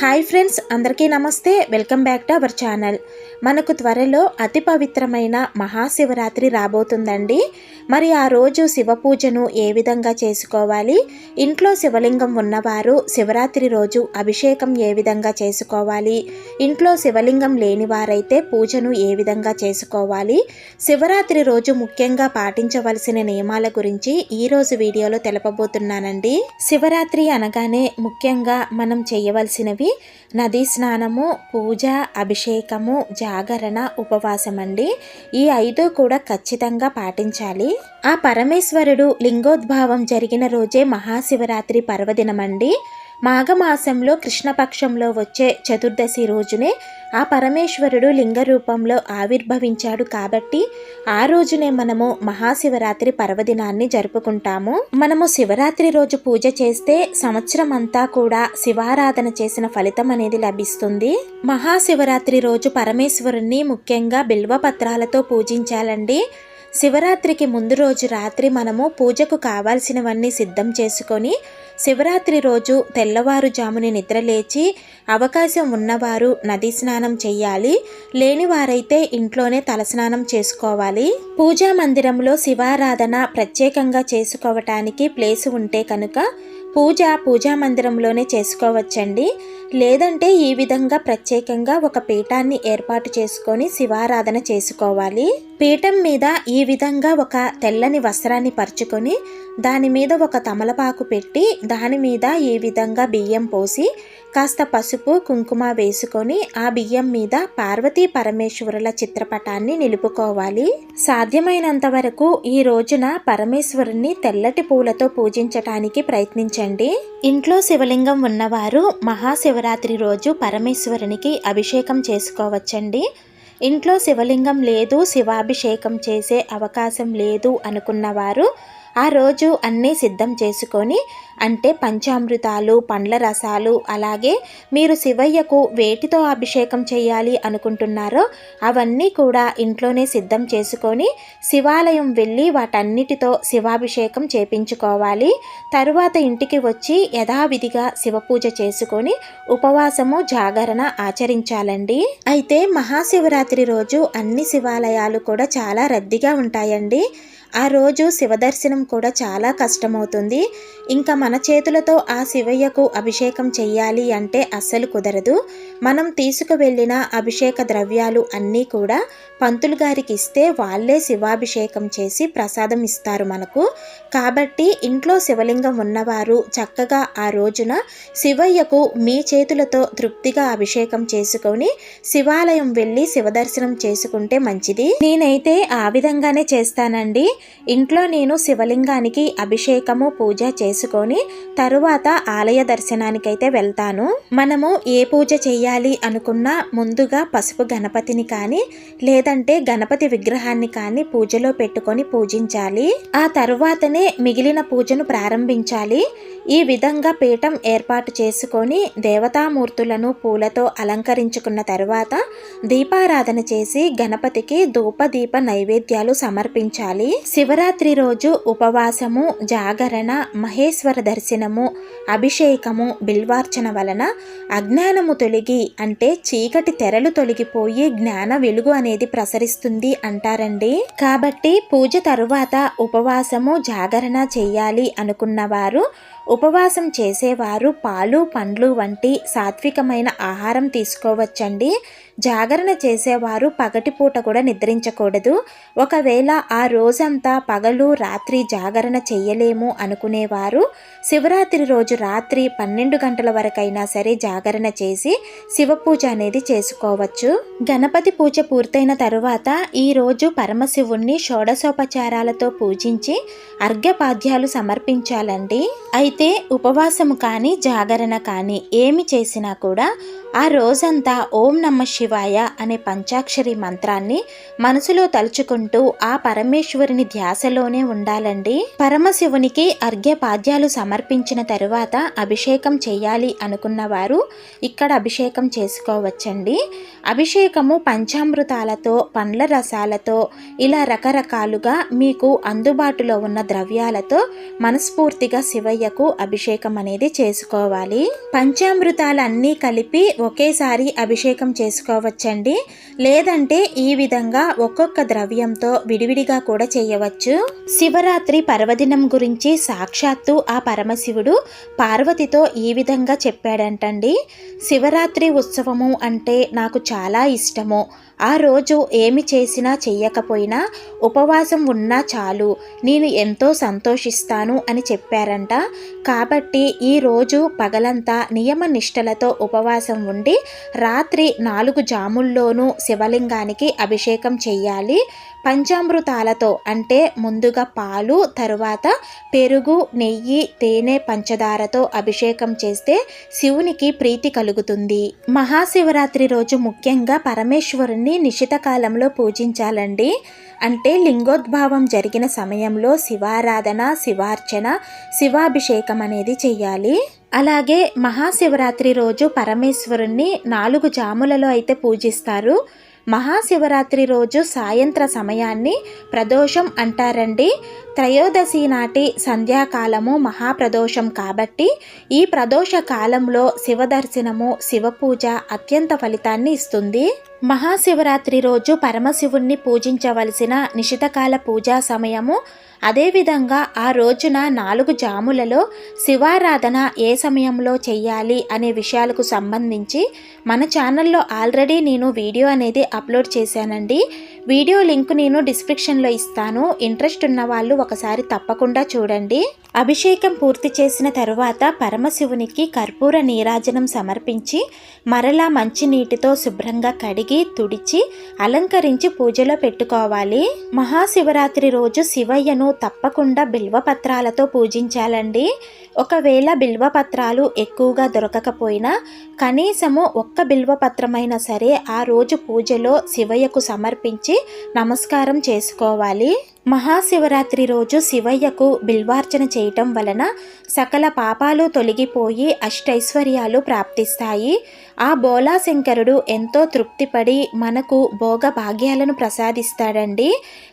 Hi friends అందరికీ namaste. Welcome back to our channel. మనకు త్వరలో అతి పవిత్రమైన మహాశివరాత్రి రాబోతుందండి. మరి ఆ రోజు శివ పూజను ఏ విధంగా చేసుకోవాలి? ఇంట్లో శివలింగం ఉన్నవారు శివరాత్రి రోజు అభిషేకం ఏ విధంగా చేసుకోవాలి? ఇంట్లో శివలింగం లేనివారైతే పూజను ఏ విధంగా చేసుకోవాలి? శివరాత్రి రోజు ముఖ్యంగా పాటించవలసిన నియమాల గురించి ఈ రోజు వీడియోలో తెలపబోతున్నానండి. శివరాత్రి అనగానే ముఖ్యంగా మనం చేయవలసినవి నదీ స్నానము పూజ అభిషేకము జాగరణ ఉపవాసం అండి ఈ ఐదు కూడా ఖచ్చితంగా పాటించాలి. ఆ పరమేశ్వరుడు లింగోద్భావం జరిగిన రోజే మహాశివరాత్రి పర్వదినమండి. మాఘమాసంలో కృష్ణపక్షంలో వచ్చే చతుర్దశి రోజునే ఆ పరమేశ్వరుడు లింగ రూపంలో ఆవిర్భవించాడు కాబట్టి ఆ రోజునే మనము మహాశివరాత్రి పర్వదినాన్ని జరుపుకుంటాము. మనము శివరాత్రి రోజు పూజ చేస్తే సంవత్సరం అంతా కూడా శివారాధన చేసిన ఫలితం అనేది లభిస్తుంది. మహాశివరాత్రి రోజు పరమేశ్వరుణ్ణి ముఖ్యంగా బిల్వపత్రాలతో పూజించాలండి. శివరాత్రికి ముందు రోజు రాత్రి మనము పూజకు కావాల్సినవన్నీ సిద్ధం చేసుకొని శివరాత్రి రోజు తెల్లవారుజాముని నిద్రలేచి అవకాశం ఉన్నవారు నది స్నానం చేయాలి లేనివారైతే ఇంట్లోనే తలస్నానం చేసుకోవాలి. పూజా మందిరంలో శివారాధన ప్రత్యేకంగా చేసుకోవటానికి ప్లేస్ ఉంటే కనుక పూజ పూజా మందిరంలోనే చేసుకోవచ్చండి. లేదంటే ఈ విధంగా ప్రత్యేకంగా ఒక పీఠాన్ని ఏర్పాటు చేసుకొని శివారాధన చేసుకోవాలి. పీఠం మీద ఈ విధంగా ఒక తెల్లని వస్త్రాన్ని పరుచుకొని దాని మీద ఒక తమలపాకు పెట్టి దాని మీద ఈ విధంగా బియ్యం పోసి కాస్త పసుపు కుంకుమ వేసుకొని ఆ బియ్యం మీద పార్వతీ పరమేశ్వరుల చిత్రపటాన్ని నిలుపుకోవాలి. సాధ్యమైనంత వరకు ఈ రోజున పరమేశ్వరుని తెల్లటి పూలతో పూజించటానికి ప్రయత్నించండి. ఇంట్లో శివలింగం ఉన్నవారు మహాశివ శివరాత్రి రోజు పరమేశ్వరునికి అభిషేకం చేసుకోవచ్చండి. ఇంట్లో శివలింగం లేదు శివాభిషేకం చేసే అవకాశం లేదు అనుకున్నవారు ఆ రోజు అన్నీ సిద్ధం చేసుకొని అంటే పంచామృతాలు పండ్ల రసాలు అలాగే మీరు శివయ్యకు వేటితో అభిషేకం చేయాలి అనుకుంటున్నారో అవన్నీ కూడా ఇంట్లోనే సిద్ధం చేసుకొని శివాలయం వెళ్ళి వాటన్నిటితో శివాభిషేకం చేపించుకోవాలి. తరువాత ఇంటికి వచ్చి యథావిధిగా శివ పూజ చేసుకొని ఉపవాసము జాగరణ ఆచరించాలండి. అయితే మహాశివరాత్రి రోజు అన్ని శివాలయాలు కూడా చాలా రద్దీగా ఉంటాయండి. ఆ రోజు శివదర్శనం కూడా చాలా కష్టమవుతుంది. ఇంకా మన చేతులతో ఆ శివయ్యకు అభిషేకం చెయ్యాలి అంటే అస్సలు కుదరదు. మనం తీసుకువెళ్ళిన అభిషేక ద్రవ్యాలు అన్నీ కూడా పంతులు గారికి ఇస్తే వాళ్ళే శివాభిషేకం చేసి ప్రసాదం ఇస్తారు మనకు. కాబట్టి ఇంట్లో శివలింగం ఉన్నవారు చక్కగా ఆ రోజున శివయ్యకు మీ చేతులతో తృప్తిగా అభిషేకం చేసుకొని శివాలయం వెళ్ళి శివదర్శనం చేసుకుంటే మంచిది. నేనైతే ఆ విధంగానే చేస్తానండి. ఇంట్లో నేను శివలింగానికి అభిషేకము పూజ చేసుకొని తరువాత ఆలయ దర్శనానికైతే వెళ్తాను. మనము ఏ పూజ చేయాలి అనుకున్నా ముందుగా పసుపు గణపతిని కానీ లేదంటే గణపతి విగ్రహాన్ని కానీ పూజలో పెట్టుకొని పూజించాలి. ఆ తరువాతనే మిగిలిన పూజను ప్రారంభించాలి. ఈ విధంగా పీఠం ఏర్పాటు చేసుకొని దేవతామూర్తులను పూలతో అలంకరించుకున్న తరువాత దీపారాధన చేసి గణపతికి ధూప దీప నైవేద్యాలు సమర్పించాలి. శివరాత్రి రోజు ఉపవాసము జాగరణ మహేశ్వర దర్శనము అభిషేకము బిల్వార్చన వలన అజ్ఞానము తొలగి అంటే చీకటి తెరలు తొలగిపోయి జ్ఞాన వెలుగు అనేది ప్రసరిస్తుంది అంటారండి. కాబట్టి పూజ తరువాత ఉపవాసము జాగరణ చేయాలి అనుకున్నవారు ఉపవాసం చేసేవారు పాలు పండ్లు వంటి సాత్వికమైన ఆహారం తీసుకోవచ్చండి. జాగరణ చేసేవారు పగటిపూట కూడా నిద్రించకూడదు. ఒకవేళ ఆ రోజంతా పగలు రాత్రి జాగరణ చెయ్యలేము అనుకునేవారు. శివరాత్రి రోజు రాత్రి పన్నెండు గంటల వరకైనా సరే జాగరణ చేసి శివపూజ అనేది చేసుకోవచ్చు. గణపతి పూజ పూర్తయిన తరువాత ఈ రోజు పరమశివుణ్ణి షోడశోపచారాలతో పూజించి అర్ఘ్యపాద్యాలు సమర్పించాలండి. అయితే ఉపవాసము కానీ జాగరణ కానీ ఏమి చేసినా కూడా ఆ రోజంతా ఓం నమ శివాయ అనే పంచాక్షరి మంత్రాన్ని మనసులో తలుచుకుంటూ ఆ పరమేశ్వరుని ధ్యాసలోనే ఉండాలండి. పరమశివునికి అర్ఘ్యపాద్యాలు సమర్పించిన తరువాత అభిషేకం చేయాలి అనుకున్న వారు ఇక్కడ అభిషేకం చేసుకోవచ్చండి. అభిషేకము పంచామృతాలతో పండ్ల రసాలతో ఇలా రకరకాలుగా మీకు అందుబాటులో ఉన్న ద్రవ్యాలతో మనస్ఫూర్తిగా శివయ్యకు అభిషేకం అనేది చేసుకోవాలి. పంచామృతాలన్నీ కలిపి ఒకేసారి అభిషేకం చేసుకోవచ్చండి. లేదంటే ఈ విధంగా ఒక్కొక్క ద్రవ్యంతో విడివిడిగా కూడా చేయ చేయవచ్చు. శివరాత్రి పర్వదినం గురించి సాక్షాత్తు ఆ పరమశివుడు పార్వతితో ఈ విధంగా చెప్పాడంటండి. శివరాత్రి ఉత్సవము అంటే నాకు చాలా ఇష్టము. ఆ రోజు ఏమి చేసినా చెయ్యకపోయినా ఉపవాసం ఉన్నా చాలు. నేను ఎంతో సంతోషిస్తాను అని చెప్పారంట. కాబట్టి ఈ రోజు పగలంతా నియమ నిష్టలతో ఉపవాసం ఉండి రాత్రి నాలుగు జాముల్లోనూ శివలింగానికి అభిషేకం చెయ్యాలి. పంచామృతాలతో అంటే ముందుగా పాలు తరువాత పెరుగు నెయ్యి తేనె పంచదారతో అభిషేకం చేస్తే శివునికి ప్రీతి కలుగుతుంది. మహాశివరాత్రి రోజు ముఖ్యంగా పరమేశ్వరుని పరమేశ్వరుణ్ణి నిశిత కాలంలో పూజించాలండి. అంటే లింగోద్భావం జరిగిన సమయంలో శివారాధన శివార్చన శివాభిషేకం అనేది చేయాలి అలాగే మహాశివరాత్రి రోజు పరమేశ్వరుణ్ణి నాలుగు జాములలో అయితే పూజిస్తారు. మహాశివరాత్రి రోజు సాయంత్ర సమయాన్ని ప్రదోషం అంటారండి. త్రయోదశి నాటి సంధ్యాకాలము మహాప్రదోషం కాబట్టి ఈ ప్రదోష కాలంలో శివ దర్శనము అత్యంత ఫలితాన్ని ఇస్తుంది. మహాశివరాత్రి రోజు పరమశివుణ్ణి పూజించవలసిన నిశితకాల పూజా సమయము అదేవిధంగా ఆ రోజున నాలుగు జాములలో శివారాధన ఏ సమయంలో చేయాలి అనే విషయాలకు సంబంధించి మన ఛానల్లో ఆల్రెడీ నేను వీడియో అనేది అప్లోడ్ చేశానండి. వీడియో లింక్ నేను డిస్క్రిప్షన్లో ఇస్తాను. ఇంట్రెస్ట్ ఉన్న వాళ్ళు ఒకసారి తప్పకుండా చూడండి. అభిషేకం పూర్తి చేసిన తరువాత పరమశివునికి కర్పూర నీరాజనం సమర్పించి మరలా మంచినీటితో శుభ్రంగా కడిగి తుడిచి అలంకరించి పూజలో పెట్టుకోవాలి. మహాశివరాత్రి రోజు శివయ్యను తప్పకుండా బిల్వపత్రాలతో పూజించాలండి. ఒకవేళ బిల్వపత్రాలు ఎక్కువగా దొరకకపోయినా కనీసము ఒక్క బిల్వపత్రమైనా సరే ఆ రోజు పూజలో శివయ్యకు సమర్పించి నమస్కారం చేసుకోవాలి. మహాశివరాత్రి రోజు శివయ్యకు బిల్వార్చన చేయటం వలన సకల పాపాలు తొలగిపోయి అష్టైశ్వర్యాలు ప్రాప్తిస్తాయి. ఆ బోలాశంకరుడు ఎంతో తృప్తిపడి మనకు భోగ భాగ్యాలను ప్రసాదిస్తాడండి.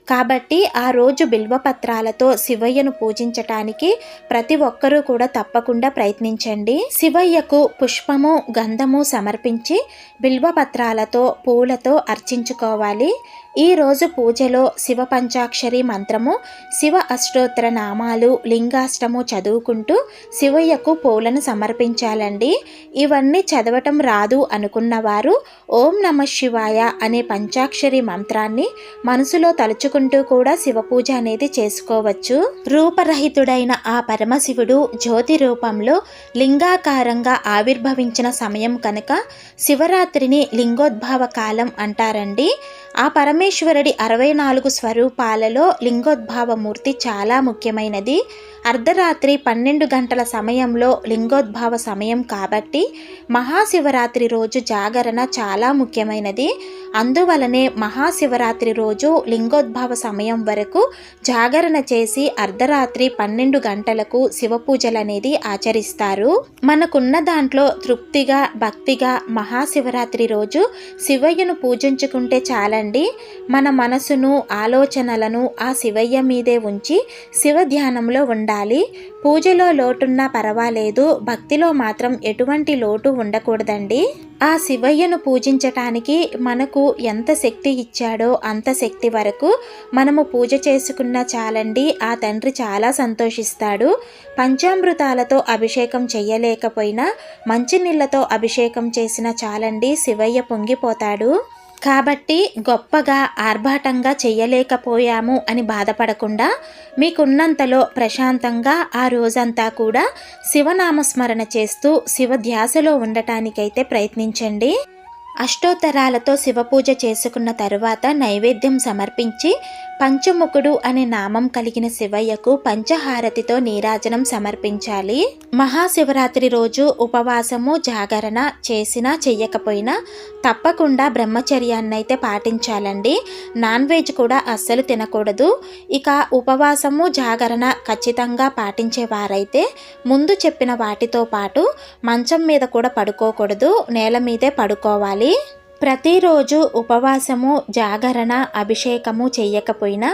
కాబట్టి ఆ రోజు బిల్వపత్రాలతో శివయ్యను పూజించటానికి ప్రతి ఒక్కరూ కూడా తప్పకుండా ప్రయత్నించండి. శివయ్యకు పుష్పము గంధము సమర్పించి బిల్వపత్రాలతో పూలతో అర్చించుకోవాలి. ఈ రోజు పూజలో శివ పంచాక్షరి మంత్రము శివ అష్టోత్తర నామాలు లింగాష్టము చదువుకుంటూ శివయ్యకు పూలను సమర్పించాలండి. ఇవన్నీ చదవటం రాదు అనుకున్నవారు ఓం నమ శివాయ అనే పంచాక్షరి మంత్రాన్ని మనసులో తలుచుకుంటూ కూడా శివ పూజ అనేది చేసుకోవచ్చు. రూపరహితుడైన ఆ పరమశివుడు జ్యోతి రూపంలో లింగాకారంగా ఆవిర్భవించిన సమయం కనుక శివరాత్రిని లింగోద్భవ కాలం అంటారండి. ఆ పరమేశ్వరుడి అరవై నాలుగు స్వరూపాలలో లింగోద్భావమూర్తి చాలా ముఖ్యమైనది. అర్ధరాత్రి పన్నెండు గంటల సమయంలో లింగోద్భావ సమయం కాబట్టి మహాశివరాత్రి రోజు జాగరణ చాలా ముఖ్యమైనది. అందువలనే మహాశివరాత్రి రోజు లింగోద్భవ సమయం వరకు జాగరణ చేసి అర్ధరాత్రి పన్నెండు గంటలకు శివ పూజలు అనేది ఆచరిస్తారు. మనకున్న దాంట్లో తృప్తిగా భక్తిగా మహాశివరాత్రి రోజు శివయ్యను పూజించుకుంటే చాలండి. మన మనసును ఆలోచనలను ఆ శివయ్య మీదే ఉంచి శివ ధ్యానంలో ఉండాలి. పూజలో లోటున్నా పర్వాలేదు. భక్తిలో మాత్రం ఎటువంటి లోటు ఉండకూడదండి. ఆ శివయ్యను పూజించటానికి మనకు ఎంత శక్తి ఇచ్చాడో అంత శక్తి వరకు మనము పూజ చేసుకున్నా చాలండి. ఆ తండ్రి చాలా సంతోషిస్తాడు. పంచామృతాలతో అభిషేకం చెయ్యలేకపోయినా మంచినీళ్ళతో అభిషేకం చేసిన చాలండి శివయ్య పొంగిపోతాడు. కాబట్టి గొప్పగా ఆర్భాటంగా చెయ్యలేకపోయాము అని బాధపడకుండా మీకున్నంతలో ప్రశాంతంగా ఆ రోజంతా కూడా శివనామస్మరణ చేస్తూ శివధ్యాసలో ఉండటానికైతే ప్రయత్నించండి. అష్టోత్తరాలతో శివపూజ చేసుకున్న తరువాత నైవేద్యం సమర్పించి పంచముఖుడు అనే నామం కలిగిన శివయ్యకు పంచహారతితో నీరాజనం సమర్పించాలి. మహాశివరాత్రి రోజు ఉపవాసము జాగరణ చేసినా చెయ్యకపోయినా తప్పకుండా బ్రహ్మచర్యాన్నైతే పాటించాలండి. నాన్ వెజ్ కూడా అస్సలు తినకూడదు. ఇక ఉపవాసము జాగరణ ఖచ్చితంగా పాటించే వారైతే ముందు చెప్పిన వాటితో పాటు మంచం మీద కూడా పడుకోకూడదు. నేల మీదే పడుకోవాలి. ప్రతిరోజు ఉపవాసము జాగరణ అభిషేకము చేయకపోయినా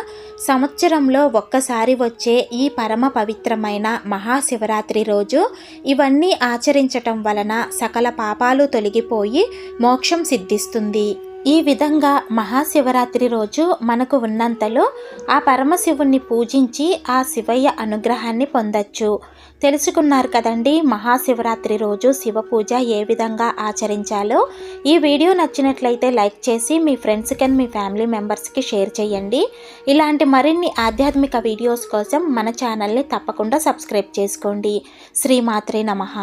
సంవత్సరంలో ఒక్కసారి వచ్చే ఈ పరమ పవిత్రమైన మహాశివరాత్రి రోజు ఇవన్నీ ఆచరించటం వలన సకల పాపాలు తొలగిపోయి మోక్షం సిద్ధిస్తుంది. ఈ విధంగా మహాశివరాత్రి రోజు మనకు ఉన్నంతలో ఆ పరమశివుణ్ణి పూజించి ఆ శివయ్య అనుగ్రహాన్ని పొందొచ్చు. తెలుసుకున్నారు కదండి మహాశివరాత్రి రోజు శివ పూజ ఏ విధంగా ఆచరించాలో? ఈ వీడియో నచ్చినట్లయితే లైక్ చేసి మీ ఫ్రెండ్స్కి అండ్ మీ ఫ్యామిలీ మెంబర్స్కి షేర్ చేయండి. ఇలాంటి మరిన్ని ఆధ్యాత్మిక వీడియోస్ కోసం మన ఛానల్ని తప్పకుండా సబ్స్క్రైబ్ చేసుకోండి. శ్రీమాత్రే నమః.